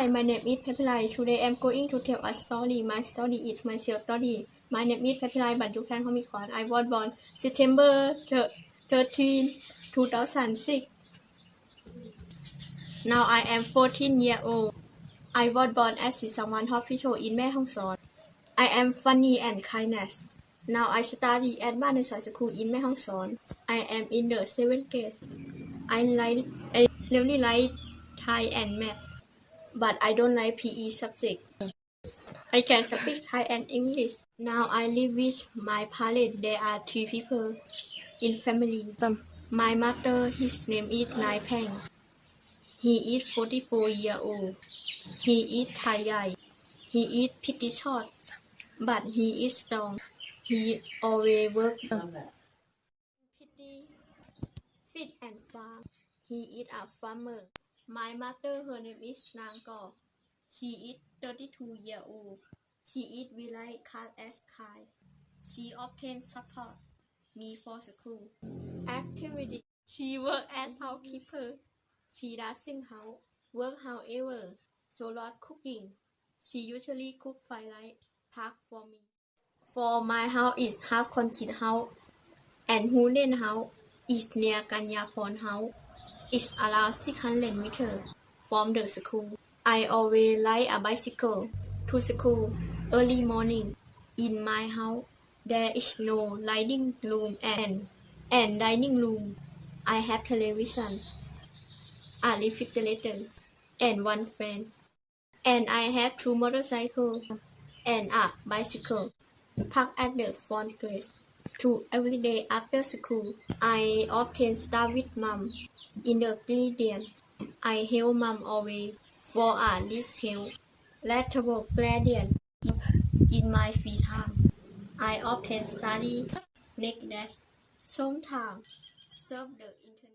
Hi, my name is Pepperline. Today I'm going to tell a story. My story is my self story. My name is Pepperline, but you can call me Kwan. I was born September thir- 13, 2006. Now I am 14 years old. I was born at Sisawan Hospital in Mae Hong Son. I am funny and kindness. Now I study at Banesai School in Mae Hong Son. I am in the seventh grade. I like I really like Thai and math, but I don't like PE subject. I can speak Thai and English. Now I live with my parents. There are three people in family. My mother, his name is Nai Peng. He is 44 year old. He is Thai Yai. He is pretty short, but he is strong. He always work pretty fit and farm. He is a farmer. My mother, her name is Nang. She is 32 year old. She is very kind as kind. She often support me for school activity. She work as housekeeper. She doesn't house work however, so lot cooking. She usually cook fried rice park for me. For my house is half concrete house and wooden house is near Kanyapon house. It's around 600 meters from the school. I always ride a bicycle to school early morning. In my house, there is no riding room and, and dining room. I have television, a refrigerator, and one fan. And I have two motorcycles and a bicycle parked at the front gate. To every day after school, I often start with mom in the gradient. I help mom always for a least help. Lateral gradient in my free time. I often study desk. Sometimes serve the internet.